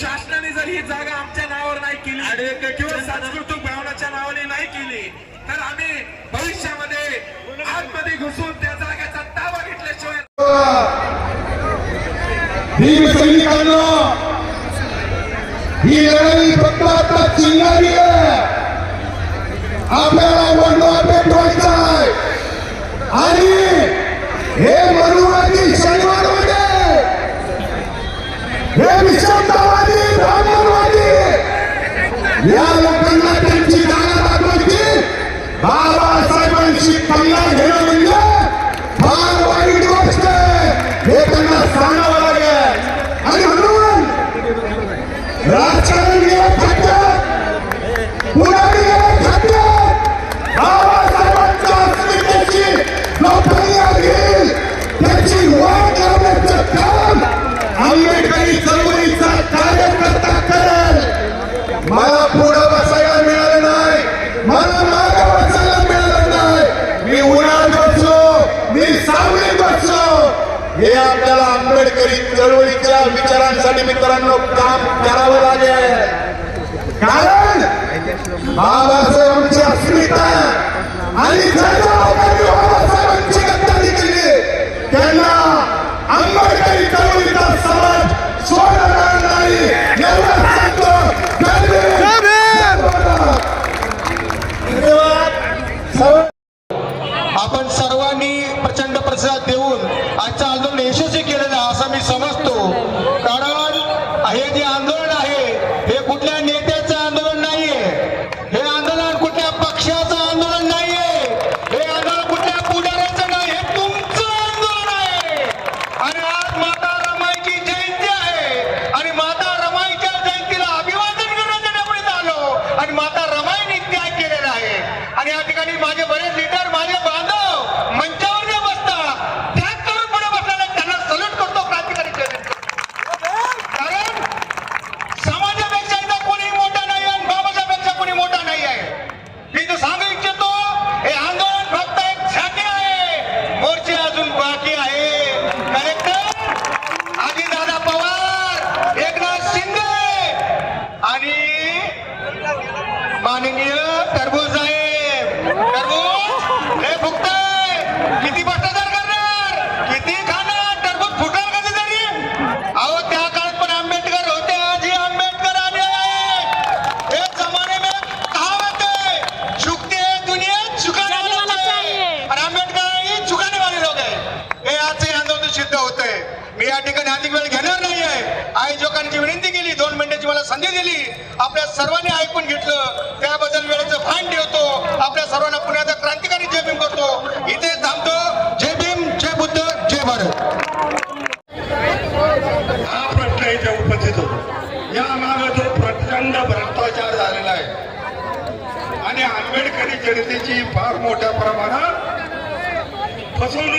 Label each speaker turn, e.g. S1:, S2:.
S1: शासनाने जर ही जागा आमच्या नावावर नाही केली किंवा सांस्कृतिक भावनाच्या नावाने नाही केली तर आम्ही भविष्यामध्ये आतमध्ये घुसून त्या जागेचा ताबा घेतल्याशिवाय
S2: भीम सैनिकांना ही लढाई फक्त आता चिल्लारी आहे. आपल्याला वडवा पेटवायचा आहे आणि हे मनुवादी शनिवारवादी हे विषमतावादी ब्राह्मणवादी या लोकांना त्यांची जागा दाखवायची. बाबासाहेबांशी पल्ला घेणं म्हणजे फार वाईट गोष्ट हे त्यांना सांग आपल्याला आंबेडकरी चळवळीच्या विचारांसाठी मित्रांनो काम करावं लागेल. कारण बाबासाहेबांची अस्मिता आणि बाबासाहेबांची त्यांना
S3: प्रतिसाद देऊन आजचं आंदोलन यशस्वी केलेलं आहे असं मी समजतो कारण हे जे आंदोलन आहे हे कुठल्या नेत्याचं आंदोलन नाहीये हे आंदोलन कुठल्या पक्षाचं आंदोलन नाहीये हे आंदोलन कुठल्या पुढाऱ्याचं नाही हे तुमचं आंदोलन आहे आणि आज माता रमाईची जयंती आहे आणि माता रमाईच्या जयंतीला अभिवादन करण्याच्या डबडीत आलो आणि माता रमाईने त्याग केलेला आहे आणि या ठिकाणी माझे बरेच लीडर माझे बांधव मंचावर जे बसतात त्याग करून पुढे बसलेले त्यांना सल्यूट करतो क्रांतिकारी जयंती कारण समाजापेक्षा इथं कोणी मोठा नाही आणि बाबासाहेबांपेक्षा कोणी मोठा नाही आहे मी तर सांगू इच्छितो हे आंदोलन फक्त एक छाती आहे मोर्चे अजून बाकी आहे कलेक्टर दादा पवार एकनाथ शिंदे आणि माननीय टरबूज साहेब टरबूज हे फुकताय किती भ्रष्टाचार करणार किती खाणार टरबूज फुटणार कधीतरी अहो त्या काळात पण आंबेडकर होते आजी आंबेडकर आले हे जमाने में कहावत है झुकते दुनिया झुकाने वाले
S4: वाला
S3: लोग
S4: चाहिए.
S3: हैं. और आंबेडकर ही झुकाने वाले लोक आहे हे आजचे आंदोलन सिद्ध होत आहे मी या ठिकाणी अधिक वेळ घेणार नाही आहे आयोजकांची विनंती केली. दोन मिनिटाची मला संधी दिली. आपल्या सर्वांनी ऐकून घेतलं. त्याबद्दल वेळेचं भान ठेवतो. आपल्या सर्वांना पुण्याचा क्रांतिकारी जय भीम करतो. इथे थांबतो. जय भीम जय बुद्ध जय भारत.
S5: हा प्रश्न इथे उपस्थित होतो. या मागे जो प्रचंड भ्रष्टाचार झालेला आहे आणि आंबेडकरी जनतेची फार मोठ्या प्रमाणात फसवणूक